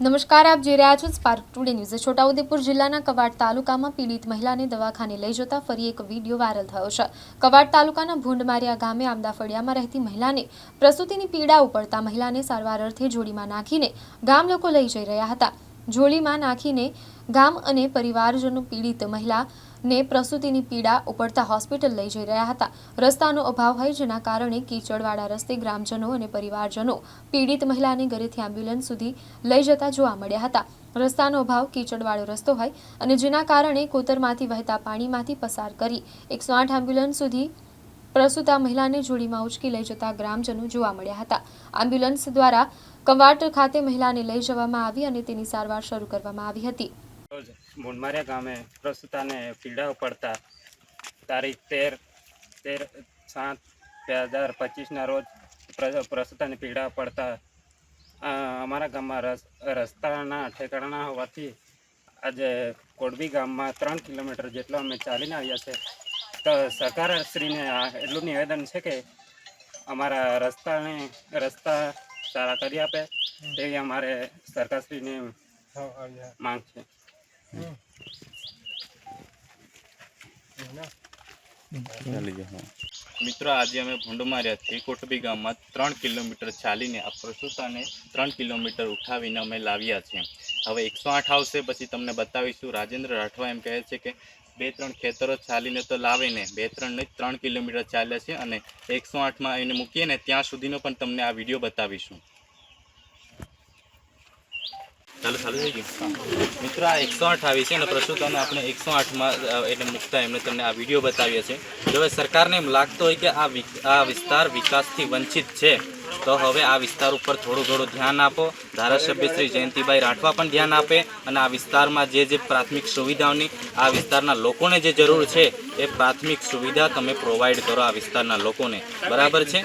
નમસ્કાર, આપ જોઈ રહ્યા છો સ્પાર્ક ટુડે ન્યૂઝ છોટાઉદેપુર જિલ્લાના કવાડ તાલુકામાં પીડિત મહિલાને દવાખાને લઈ જતા ફરી એક વીડિયો વાયરલ થયો છે. કવાડ તાલુકાના ભૂંડમારિયા ગામે આમદા ફળિયામાં રહેતી મહિલાને પ્રસૂતિની પીડા ઉપડતા મહિલાને સારવાર અર્થે જોડીમાં નાખીને ગામ લોકો લઈ જઈ રહ્યા હતા. જોડીમાં નાખીને ગામ અને પરિવારજનો પીડિત મહિલાને પ્રસૂતિની પીડા ઉપડતા હોસ્પિટલ લઈ જઈ રહ્યા હતા. રસ્તાનો અભાવ હોય જેના કારણે કીચડવાળા રસ્તે ગ્રામજનો અને પરિવારજનો પીડિત મહિલાને ઘરેથી એમ્બ્યુલન્સ સુધી લઈ જતા જોવા મળ્યા હતા. રસ્તાનો અભાવ કીચડવાળો રસ્તો હોય અને જેના કારણે કોતરમાંથી વહેતા પાણીમાંથી પસાર કરી એકસો આઠ એમ્બ્યુલન્સ સુધી પ્રસૂતા મહિલાને જોડીમાં ઉચકી લઈ જતા ગ્રામજનો જોવા મળ્યા હતા. એમ્બ્યુલન્સ દ્વારા કવાટ ખાતે મહિલાને લઈ જવામાં આવી અને તેની સારવાર શરૂ કરવામાં આવી હતી. રોજ ગામે પ્રસ્તુતાને પીડા પડતા તારીખ તેર તેર, સાત બે હજાર પચીસના રોજ પ્ર- પીડા પડતા અમારા ગામમાં રસ, રસ્તાના ઠેકાણા હોવાથી આજે કોડબી ગામમાં ત્રણ કિલોમીટર જેટલો અમે ચાલીને આવ્યા છે. તો સરકારશ્રીને આ એટલું નિવેદન છે કે અમારા રસ્તાને રસ્તા સારા કરી આપે. તેવી અમારે સરકારશ્રીની માંગ છે. મિત્રો આજે અમે ભૂંડમાર્યાથી કોટબી ગામમાં ત્રણ કિલોમીટર ચાલીને આ પ્રસૂતાને ત્રણ કિલોમીટર ઉઠાવીને અમે લાવ્યા છીએ. હવે એકસો આઠ આવશે, પછી તમને બતાવીશું. રાજેન્દ્ર રાઠવા એમ કહે છે કે બે ત્રણ ખેતરો ચાલીને તો લાવીને, બે ત્રણ નહીં, ત્રણ કિલોમીટર ચાલ્યા છે અને એકસો આઠમાં એને મૂકીએ ને ત્યાં સુધીનો પણ તમને આ વીડિયો બતાવીશું. ચાલુ ચાલુ મિત્રો, આ એકસો આઠ આવી છે અને પ્રસુતાને આપણે એકસો આઠમાં એને મૂકતા એમને તમને આ વીડિયો બતાવીએ છે જો હવે સરકારને એમ લાગતો હોય કે આ આ વિસ્તાર વિકાસથી વંચિત છે તો હવે આ વિસ્તાર ઉપર થોડું ઘણું ધ્યાન આપો. ધારાસભ્ય શ્રી જયંતિભાઈ રાઠવા પણ ધ્યાન આપે અને આ વિસ્તારમાં જે જે પ્રાથમિક સુવિધાઓની, આ વિસ્તારના લોકોને જે જરૂર છે, એ પ્રાથમિક સુવિધા તમે પ્રોવાઈડ કરો આ વિસ્તારના લોકોને. બરાબર છે?